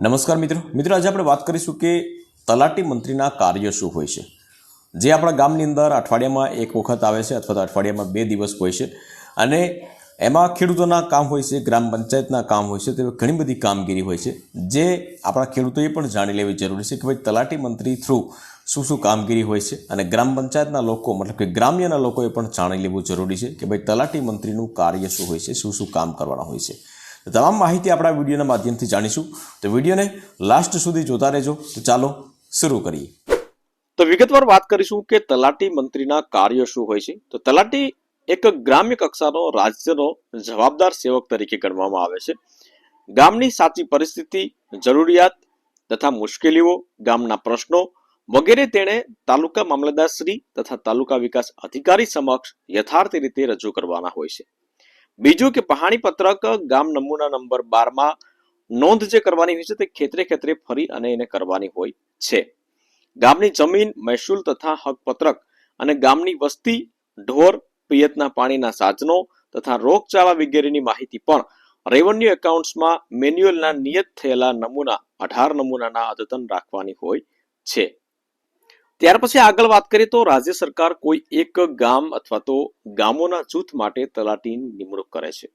નમસ્કાર મિત્રો. મિત્રો, આજે આપણે વાત કરીશું કે તલાટી મંત્રીના કાર્ય શું હોય છે. જે આપણા ગામની અંદર અઠવાડિયામાં એક વખત આવે છે અથવા તો અઠવાડિયામાં બે દિવસ હોય છે. અને એમાં ખેડૂતોના કામ હોય છે, ગ્રામ પંચાયતના કામ હોય છે, તેવી ઘણી બધી કામગીરી હોય છે. જે આપણા ખેડૂતોએ પણ જાણી લેવી જરૂરી છે કે ભાઈ તલાટી મંત્રી થ્રુ શું શું કામગીરી હોય છે અને ગ્રામ પંચાયતના લોકો, મતલબ કે ગ્રામ્યના લોકોએ પણ જાણી લેવું જરૂરી છે કે ભાઈ તલાટી મંત્રીનું કાર્ય શું હોય છે, શું શું કામ કરવાના હોય છે. તમામ માહિતી આપણા વિડીયોના માધ્યમથી જાણીશું. તો વિડીયોને લાસ્ટ સુધી જોતા રહેજો. તો ચાલો શરૂ કરીએ. તો વિગતવાર વાત કરીશું કે તલાટી મંત્રીના કાર્ય શું હોય છે. તો તલાટી એક ગ્રામ્ય કક્ષાનો રાજ્યનો જવાબદાર સેવક તરીકે ગણવામાં આવે છે. ગામની સાચી પરિસ્થિતિ, જરૂરિયાત તથા મુશ્કેલીઓ, ગામના પ્રશ્નો વગેરે તેણે તાલુકા મામલતદારશ્રી તથા તાલુકા વિકાસ અધિકારી સમક્ષ યથાર્થ રીતે રજૂ કરવાના હોય છે. બીજું કે પહાણી પત્રક ગામ નમૂના નંબર બારમાં નોંધ જે કરવાની હોય છે તે ખેતરે ખેતરે ફરી અને એને કરવાની હોય છે. ગામની જમીન, મહેસૂલ તથા હક પત્રક અને ગામની વસ્તી, ઢોર, પિયતના પાણીના સાધનો તથા રોગચાળા વગેરેની માહિતી પણ રેવન્યુ એકાઉન્ટ્સમાં મેન્યુઅલના નિયત થયેલા નમૂના, અઢાર નમૂનાના અદ્યતન રાખવાની હોય છે. ત્યાર પછી આગળ વાત કરીએ તો રાજ્ય સરકાર કોઈ એક ગામ અથવા તો ગામોના જૂથ માટે તલાટીની નિમણૂક કરે છે.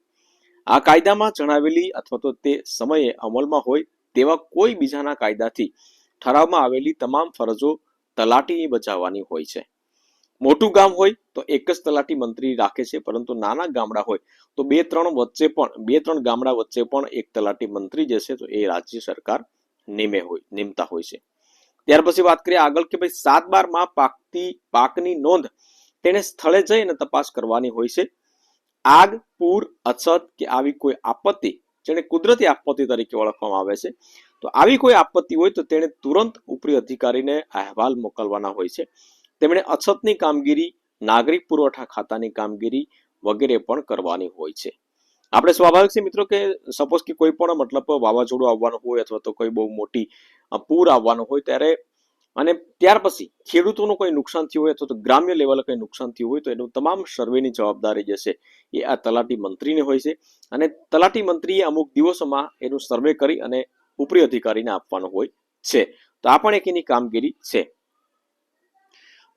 આ કાયદામાં જણાવેલી અથવા તો તે સમયે અમલમાં હોય તેવા કોઈ બીજાના કાયદાથી ઠરાવમાં આવેલી તમામ ફરજો તલાટીની બચાવવાની હોય છે. મોટું ગામ હોય તો એક જ તલાટી મંત્રી રાખે છે, પરંતુ નાના ગામડા હોય તો બે ત્રણ વચ્ચે પણ, બે ત્રણ ગામડા વચ્ચે પણ એક તલાટી મંત્રી જે છે તો એ રાજ્ય સરકાર નિમે હોય, નિમતા હોય છે. ત્યાર પછી વાત કરીએ આગળ કે ભાઈ સાત બારમાં પાકતી પાકની નોંધ તેને સ્થળે જઈને તપાસ કરવાની હોય છે. આગ, પૂર, અછત કે આવી કોઈ આપત્તિ જેને કુદરતી આપત્તિ તરીકે ઓળખવામાં આવે છે. તો આવી કોઈ આપત્તિ હોય તો તેણે તુરંત ઉપરી અધિકારીને અહેવાલ મોકલવાના હોય છે. તેમણે અછતની કામગીરી, નાગરિક પુરવઠા ખાતાની કામગીરી વગેરે પણ કરવાની હોય છે. આપણે સ્વાભાવિક છે મિત્રો કે સપોઝ કે કોઈ પણ મતલબ વાવાઝોડું આવવાનું હોય અથવા તો કોઈ બહુ મોટી પૂર આવવાનું હોય ત્યારે અને ત્યાર પછી ખેડૂતોનું કોઈ નુકસાન થયું હોય અથવા તો ગ્રામ્ય લેવલે કોઈ નુકસાન થયું હોય તો એનું તમામ સર્વેની જવાબદારી જે છે એ આ તલાટી મંત્રીને હોય છે. અને તલાટી મંત્રીએ અમુક દિવસોમાં એનું સર્વે કરી અને ઉપરી અધિકારીને આપવાનું હોય છે. તો આ પણ એક એની કામગીરી છે.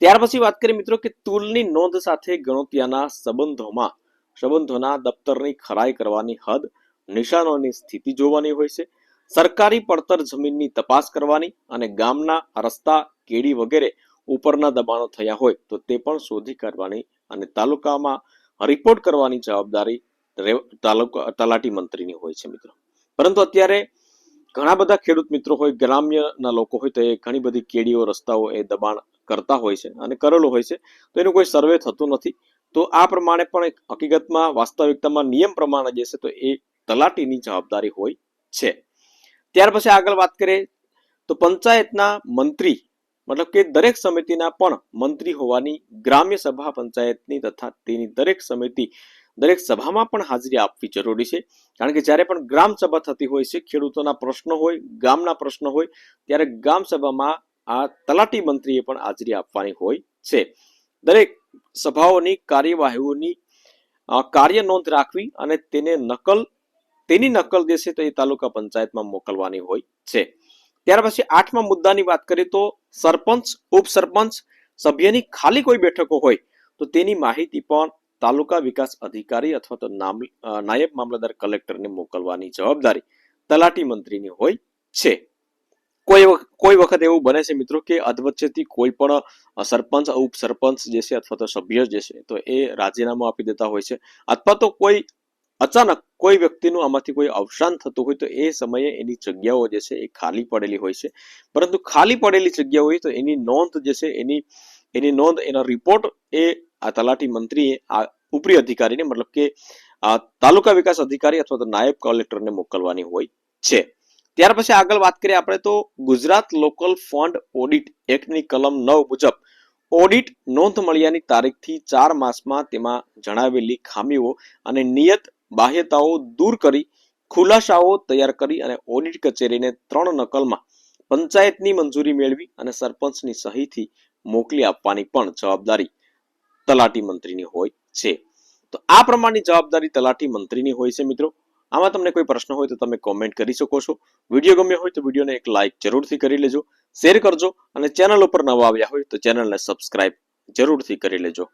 ત્યાર પછી વાત કરીએ મિત્રો કે તુલની નોંધ સાથે ગણોતિયાના સંબંધોમાં સંબંધોના દફતરની ખરાઈ કરવાની હદ, નિશાનોની સ્થિતિ જોવાની હોય છે, સરકારી પડતર જમીનની તપાસ કરવાની અને ગામના રસ્તા કેડી વગેરે ઉપરના દબાણો થયા હોય તો તે પણ શોધી કાઢવાની અને તાલુકામાં રિપોર્ટ કરવાની જવાબદારી તાલુકા, તલાટી મંત્રીની હોય છે મિત્રો. પરંતુ અત્યારે ઘણા બધા ખેડૂત મિત્રો હોય, ગ્રામ્યના લોકો હોય તો એ ઘણી બધી કેડીઓ રસ્તાઓ એ દબાણ કરતા હોય છે અને કરેલું હોય છે. તો એનું કોઈ સર્વે થતું નથી. તો આ પ્રમાણે પણ હકીકતમાં, વાસ્તવિકતામાં નિયમ પ્રમાણે જે તો એ તલાટીની જવાબદારી હોય છે. ત્યાર પછી આગળ વાત કરીએ તો પંચાયતના મંત્રી, મતલબ કે દરેક સમિતિના પણ મંત્રી હોવાની ગ્રામ્ય સભા પંચાયતની તથા તેની દરેક સમિતિ, દરેક સભામાં પણ હાજરી આપવી જરૂરી છે. કારણ કે જ્યારે પણ ગ્રામ સભા થતી હોય છે, ખેડૂતોના પ્રશ્નો હોય, ગામના પ્રશ્નો હોય, ત્યારે ગ્રામ સભામાં આ તલાટી મંત્રીએ પણ હાજરી આપવાની હોય છે. દરેક સભાઓની કાર્યવાહીઓની કાર્ય નોંધ રાખવી અને તેને નકલ, તેની નકલ દેશે તો એ તાલુકા પંચાયતમાં મોકલવાની હોય છે. ત્યાર પછી આઠમા મુદ્દાની વાત કરીએ તો સરપંચ, ઉપસરપંચ, સભ્યની ખાલી કોઈ બેઠકો હોય તો તેની માહિતી પણ તાલુકા વિકાસ અધિકારી અથવા તો નાયબ મામલતદાર કલેક્ટરને મોકલવાની જવાબદારી તલાટી મંત્રીની હોય છે. કોઈ કોઈ વખત એવું બને છે મિત્રો કે અધવચ્ચેથી કોઈ પણ સરપંચ, ઉપસરપંચ જે છે અથવા તો સભ્ય જે છે, તો એ રાજીનામું આપી દેતા હોય છે. અથવા તો કોઈ અચાનક કોઈ વ્યક્તિનું આમાંથી કોઈ અવસાન થતું હોય તો એ સમયે એની જગ્યાઓ જે છે એ ખાલી પડેલી હોય છે. પરંતુ ખાલી પડેલી જગ્યા હોય તો એની નોંધ જે છે એની એની નોંધ, એનો રિપોર્ટ એ આ તલાટી મંત્રીએ, આ ઉપરી અધિકારીને મતલબ કે તાલુકા વિકાસ અધિકારી અથવા તો નાયબ કલેક્ટરને મોકલવાની હોય છે. ત્યાર પછી આગળ વાત કરીએ આપણે તો ગુજરાત લોકલ ફંડ ઓડિટ એક્ટની કલમ નવ મુજબ ઓડિટ નોંધ મળ્યાની તારીખથી ચાર માસમાં તેમાં જણાવેલી ખામીઓ અને નિયત બાહ્યતાઓ દૂર કરી, ખુલાસાઓ તૈયાર કરી અને ઓડિટ કચેરીને ત્રણ નકલમાં પંચાયતની મંજૂરી મેળવી અને સરપંચની સહીથી મોકલી આપવાની પણ જવાબદારી તલાટી મંત્રીની હોય છે. તો આ પ્રમાણની જવાબદારી તલાટી મંત્રીની હોય છે મિત્રો. આમાં તમને કોઈ પ્રશ્ન હોય તો તમે કોમેન્ટ કરી શકો છો. વીડિયો ગમ્યો હોય તો વિડીયોને એક લાઇક જરૂરથી કરી લેજો. શેર કરજો અને ચેનલ ઉપર નવા આવ્યા હોય તો ચેનલને સબસ્ક્રાઇબ જરૂરથી કરી લેજો.